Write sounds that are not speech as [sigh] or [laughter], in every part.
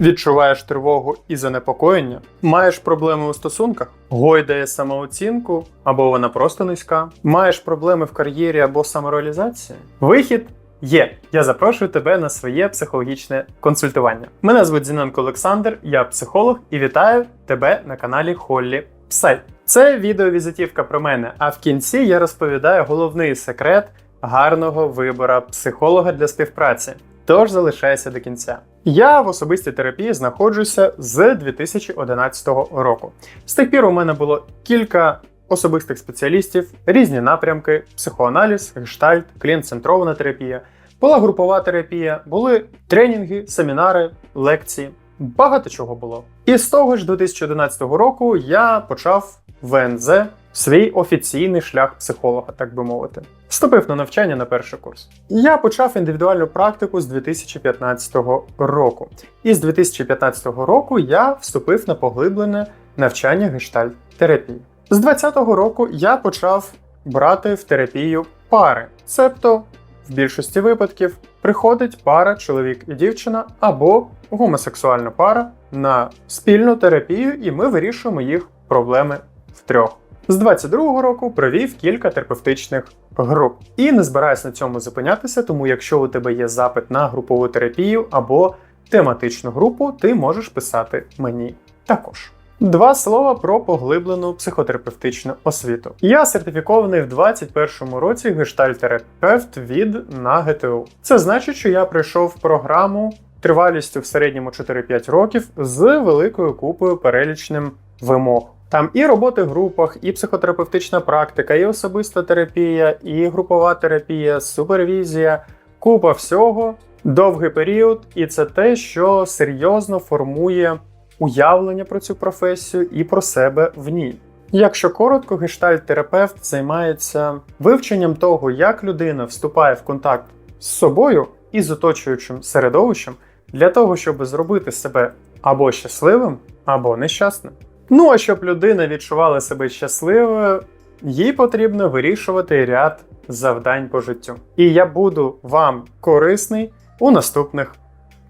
Відчуваєш тривогу і занепокоєння? Маєш проблеми у стосунках? Гойдає самооцінку або вона просто низька? Маєш проблеми в кар'єрі або самореалізації? Вихід є. Я запрошую тебе на своє психологічне консультування. Мене звуть Зіненко Олександр, я психолог і вітаю тебе на каналі Холлі Псай. Це відеовізитівка про мене, а в кінці я розповідаю головний секрет гарного вибора психолога для співпраці. Тож залишайся до кінця. Я в особистій терапії знаходжуся з 2011 року. З тих пір у мене було кілька особистих спеціалістів, різні напрямки: психоаналіз, гештальт, клієнт-центрована терапія, була групова терапія, були тренінги, семінари, лекції. Багато чого було. І з того ж 2011 року я почав ВНЗ свій офіційний шлях психолога, так би мовити. Вступив на навчання на перший курс. Я почав індивідуальну практику з 2015 року. І з 2015 року я вступив на поглиблене навчання гештальт терапії. З 2020 року я почав брати в терапію пари, цебто в більшості випадків приходить пара чоловік і дівчина або гомосексуальна пара на спільну терапію, і ми вирішуємо їх проблеми втрьох. З 22-го року провів кілька терапевтичних груп. І не збираюсь на цьому зупинятися, тому якщо у тебе є запит на групову терапію або тематичну групу, ти можеш писати мені також. Два слова про поглиблену психотерапевтичну освіту. Я сертифікований в 21-му році гештальтерапевт від на ГТУ. Це значить, що я пройшов програму тривалістю в середньому 4-5 років з великою купою перелічним вимог. Там і роботи в групах, і психотерапевтична практика, і особиста терапія, і групова терапія, супервізія, купа всього, довгий період, і це те, що серйозно формує уявлення про цю професію і про себе в ній. Якщо коротко, гештальт-терапевт займається вивченням того, як людина вступає в контакт з собою і з оточуючим середовищем для того, щоб зробити себе або щасливим, або нещасним. Ну а щоб людина відчувала себе щасливою, їй потрібно вирішувати ряд завдань по життю. І я буду вам корисний у наступних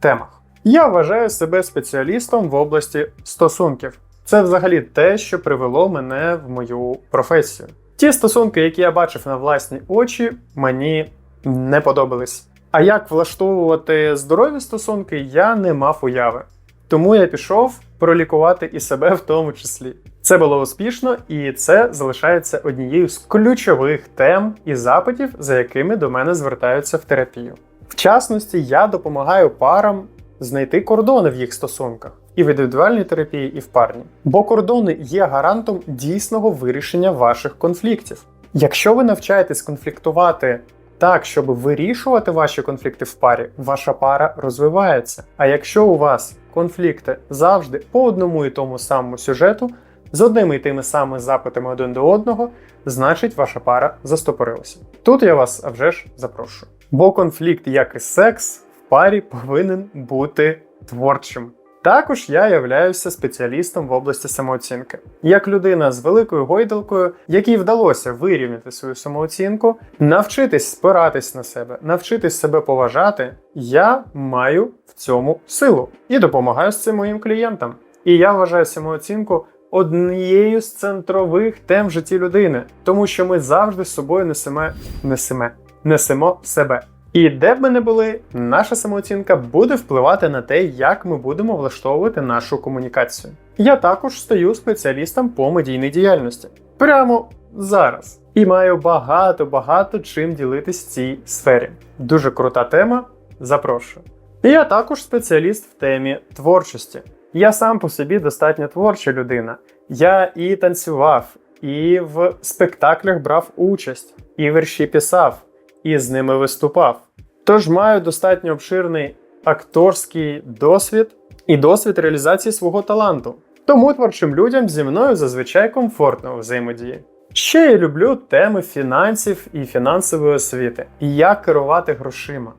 темах. Я вважаю себе спеціалістом в області стосунків. Це взагалі те, що привело мене в мою професію. Ті стосунки, які я бачив на власні очі, мені не подобались. А як влаштовувати здорові стосунки, я не мав уяви. Тому я пішов пролікувати і себе в тому числі. Це було успішно, і це залишається однією з ключових тем і запитів, за якими до мене звертаються в терапію. В частності, я допомагаю парам знайти кордони в їх стосунках і в індивідуальній терапії, і в парні. Бо кордони є гарантом дійсного вирішення ваших конфліктів. Якщо ви навчаєтесь конфліктувати так, щоб вирішувати ваші конфлікти в парі, ваша пара розвивається. А якщо у вас конфлікти завжди по одному і тому самому сюжету, з одними і тими самими запитами один до одного, значить ваша пара застопорилася. Тут я вас вже ж запрошую. Бо конфлікт, як і секс, в парі повинен бути творчим. Також я являюся спеціалістом в області самооцінки. Як людина з великою гойдалкою, якій вдалося вирівняти свою самооцінку, навчитись спиратись на себе, навчитись себе поважати, я маю в цьому силу і допомагаю з цим моїм клієнтам. І я вважаю самооцінку однією з центрових тем в житті людини, тому що ми завжди з собою несемо, несемо, несемо себе. І де б ми не були, наша самооцінка буде впливати на те, як ми будемо влаштовувати нашу комунікацію. Я також стаю спеціалістом по медійній діяльності прямо зараз. І маю багато-багато чим ділитись в цій сфері. Дуже крута тема. Запрошую. Я також спеціаліст в темі творчості. Я сам по собі достатньо творча людина. Я і танцював, і в спектаклях брав участь, і вірші писав і з ними виступав. Тож маю достатньо обширний акторський досвід і досвід реалізації свого таланту. Тому творчим людям зі мною зазвичай комфортно взаємодії. Ще я люблю теми фінансів і фінансової освіти, і як керувати грошима.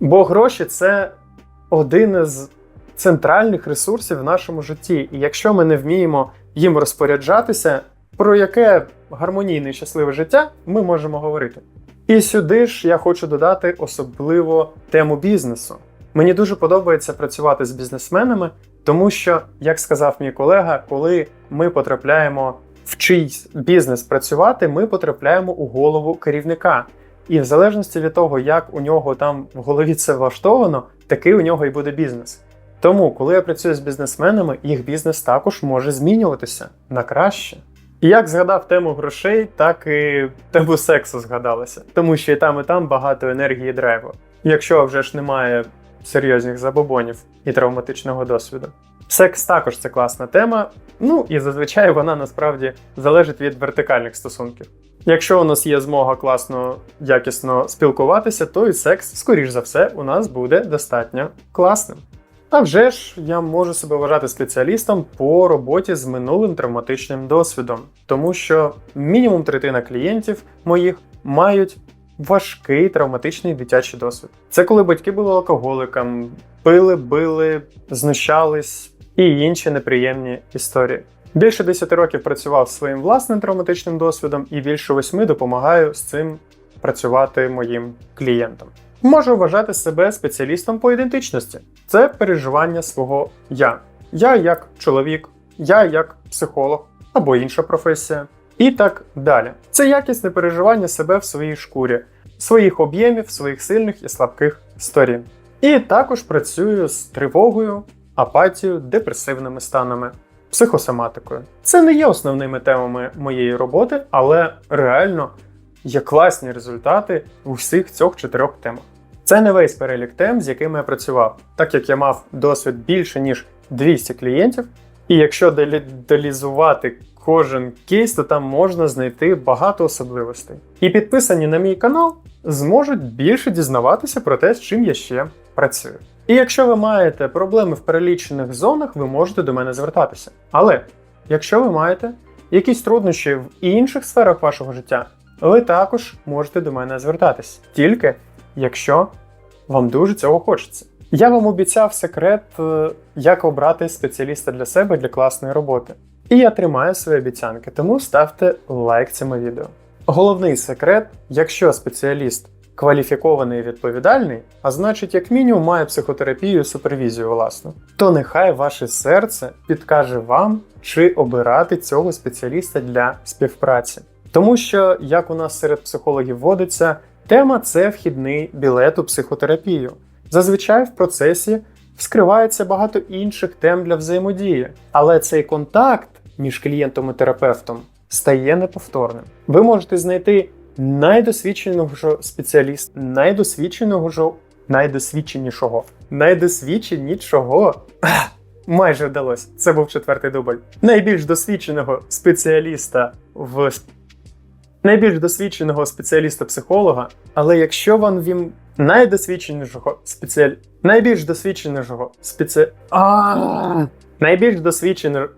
Бо гроші це один із центральних ресурсів в нашому житті, і якщо ми не вміємо їм розпоряджатися, про яке гармонійне і щасливе життя ми можемо говорити. І сюди ж я хочу додати особливо тему бізнесу. Мені дуже подобається працювати з бізнесменами, тому що, як сказав мій колега, коли ми потрапляємо в чийсь бізнес працювати, ми потрапляємо у голову керівника. І в залежності від того, як у нього там в голові це влаштовано, такий у нього і буде бізнес. Тому, коли я працюю з бізнесменами, їх бізнес також може змінюватися на краще. І як згадав тему грошей, так і тему сексу згадалося, тому що і там, і там багато енергії драйву. Якщо вже ж немає серйозних забобонів і травматичного досвіду. Секс також це класна тема, ну і зазвичай вона насправді залежить від вертикальних стосунків. Якщо у нас є змога класно, якісно спілкуватися, то і секс, скоріш за все, у нас буде достатньо класним. А вже ж я можу себе вважати спеціалістом по роботі з минулим травматичним досвідом, тому що мінімум третина клієнтів моїх мають важкий травматичний дитячий досвід. Це коли батьки були алкоголиками, пили, били, знущались і інші неприємні історії. Більше 10 років працював своїм власним травматичним досвідом і більше 8 допомагаю з цим працювати моїм клієнтам. Можу вважати себе спеціалістом по ідентичності. Це переживання свого я. Я як чоловік, я як психолог або інша професія. І так далі. Це якісне переживання себе в своїй шкурі, своїх об'ємів, своїх сильних і слабких сторін. І також працюю з тривогою, апатією, депресивними станами, психосоматикою. Це не є основними темами моєї роботи, але реально є класні результати у всіх цих чотирьох темах. Це не весь перелік тем, з якими я працював, так як я мав досвід більше ніж 200 клієнтів. І якщо деталізувати кожен кейс, то там можна знайти багато особливостей. І підписані на мій канал зможуть більше дізнаватися про те, з чим я ще працюю. І якщо ви маєте проблеми в перелічених зонах, ви можете до мене звертатися. Але якщо ви маєте якісь труднощі в інших сферах вашого життя, ви також можете до мене звертатися. Тільки якщо вам дуже цього хочеться. Я вам обіцяв секрет, е, як обрати спеціаліста для себе для класної роботи. І я тримаю свої обіцянки, тому ставте лайк цьому відео. Головний секрет, якщо спеціаліст кваліфікований і відповідальний, а значить, як мінімум, має психотерапію і супервізію власну, то нехай ваше серце підкаже вам, чи обирати цього спеціаліста для співпраці. Тому що, як у нас серед психологів водиться, тема це вхідний білет у психотерапію. Зазвичай в процесі вскривається багато інших тем для взаємодії, але цей контакт між клієнтом і терапевтом стає неповторним. Ви можете знайти найдосвідченішого спеціаліста, найдосвідченого найдосвідченішого, найдосвідченішого. [clears throat] Майже вдалося. Це був четвертий дубль. Найбільш досвідченого спеціаліста в найбільш досвідченого спеціаліста-психолога, але якщо вам він найдосвідченішого спеціалі... найбільш досвідченого спеці... Найбільш досвідченого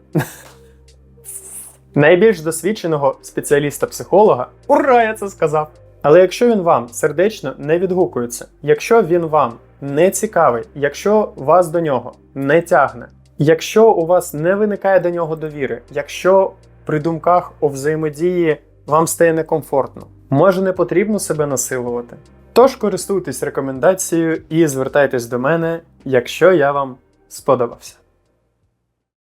найбільш досвідченого спеціаліста-психолога, ура, я це сказав! Але якщо він вам сердечно не відгукується, якщо він вам не цікавий, якщо вас до нього не тягне, якщо у вас не виникає до нього довіри, якщо при думках о взаємодії вам стає некомфортно, може не потрібно себе насилувати. Тож користуйтесь рекомендацією і звертайтесь до мене, якщо я вам сподобався.